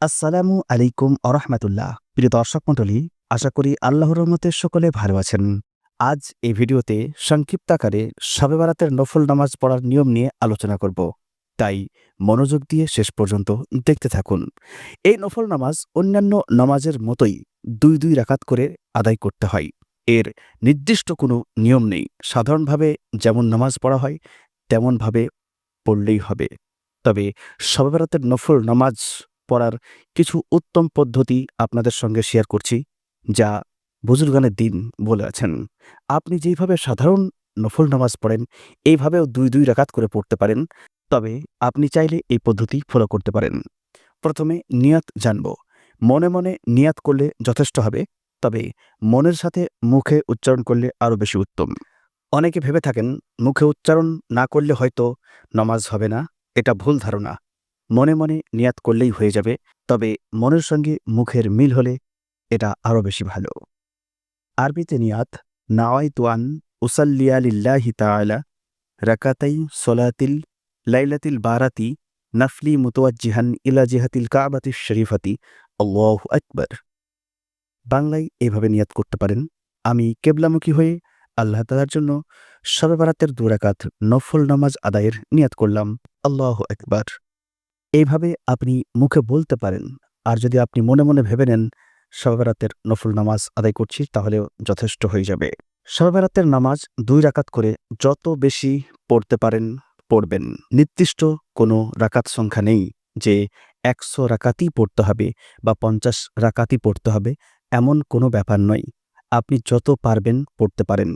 আসসালামু আলাইকুম আরহামাতুল্লাহ প্রিয় দর্শক মণ্ডলী, আশা করি আল্লাহর রহমতে সকলে ভালো আছেন। আজ এই ভিডিওতে সংক্ষিপ্ত আকারে শবে বারাতের নফল নামাজ পড়ার নিয়ম নিয়ে আলোচনা করব। তাই মনোযোগ দিয়ে শেষ পর্যন্ত দেখতে থাকুন। এই নফল নামাজ অন্যান্য নামাজের মতোই দুই দুই রাকাত করে আদায় করতে হয়। এর নির্দিষ্ট কোনো নিয়ম নেই। সাধারণভাবে যেমন নামাজ পড়া হয়, তেমনভাবে পড়লেই হবে। তবে শবে বারাতের নফল নামাজ পড়ার কিছু উত্তম পদ্ধতি আপনাদের সঙ্গে শেয়ার করছি, যা বুজুর্গানের দিন বলে আছেন। আপনি যেইভাবে সাধারণ নফল নামাজ পড়েন, এইভাবেও দুই দুই রাকাত করে পড়তে পারেন, তবে আপনি চাইলে এই পদ্ধতি ফলো করতে পারেন। প্রথমে নিয়াত জানব। মনে মনে নিয়াত করলে যথেষ্ট হবে, তবে মনের সাথে মুখে উচ্চারণ করলে আরও বেশি উত্তম। অনেকে ভেবে থাকেন, মুখে উচ্চারণ না করলে হয়তো নামাজ হবে না, এটা ভুল ধারণা। মনে মনে নিয়াত করলেই হয়ে যাবে, তবে মনের সঙ্গে মুখের মিল হলে এটা আরও বেশি ভালো। আরবিতে নিয়াত, নাওয়াই তুয়ান উসাল্লিয়া লিল্লাহি তাআলা রাকাতাই সলাতিল লাইলাতিল বারাতি নাফলি মুতওয়াজ্জিহান ইলা জিহাতিল কাবাতি শরীফাতি, আল্লাহু আকবর। বাংলায় এভাবে নিয়াত করতে পারেন। আমি কেবলামুখী হয়ে আল্লাহ তালার জন্য শবে বারাতের দুরাকাত নফল নামাজ আদায়ের নিয়াত করলাম। আল্লাহ একবার এইভাবে আপনি মুখে বলতে পারেন। আর যদি আপনি মনে মনে ভেবে নেন শবেরাতের নফল নামাজ আদায় করছি, তাহলেও যথেষ্ট হয়ে যাবে। শবেরাতের নামাজ দুই রাকাত করে যত বেশি পড়তে পারেন, পড়বেন। নির্দিষ্ট কোনো রাকাত সংখ্যা নেই যে একশো রাকাতই পড়তে হবে বা পঞ্চাশ রাকাতই পড়তে হবে, এমন কোনো ব্যাপার নয়। আপনি যত পারবেন পড়তে পারেন।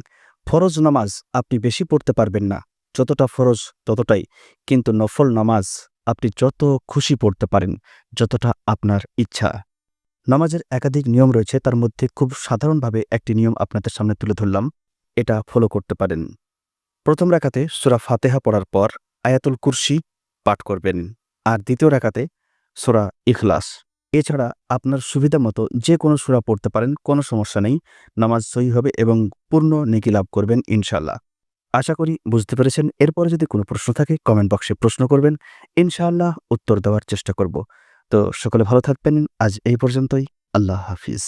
ফরজ নামাজ আপনি বেশি পড়তে পারবেন না। যতটা ফরজ ততটাই। কিন্তু নফল নামাজ আপনি যত খুশি পড়তে পারেন, যতটা আপনার ইচ্ছা। নামাজের একাধিক নিয়ম রয়েছে, তার মধ্যে খুব সাধারণভাবে একটি নিয়ম আপনাদের সামনে তুলে ধরলাম। এটা ফলো করতে পারেন। প্রথম রাকাতে সুরা ফাতেহা পড়ার পর আয়াতুল কুরসি পাঠ করবেন। আর দ্বিতীয় রাকাতে সুরা ইখলাস। এছাড়া আপনার সুবিধা মতো যে কোনো সুরা পড়তে পারেন, কোনো সমস্যা নেই। নামাজ সহি হবে এবং পূর্ণ নেকি লাভ করবেন ইনশাল্লাহ আশা করি বুঝতে পেরেছেন। এরপরে যদি কোনো প্রশ্ন থাকে কমেন্ট বক্সে প্রশ্ন করবেন। ইনশাআল্লাহ উত্তর দেওয়ার চেষ্টা করব। তো সকলে ভালো থাকবেন। আজ এই পর্যন্তই। আল্লাহ হাফিজ।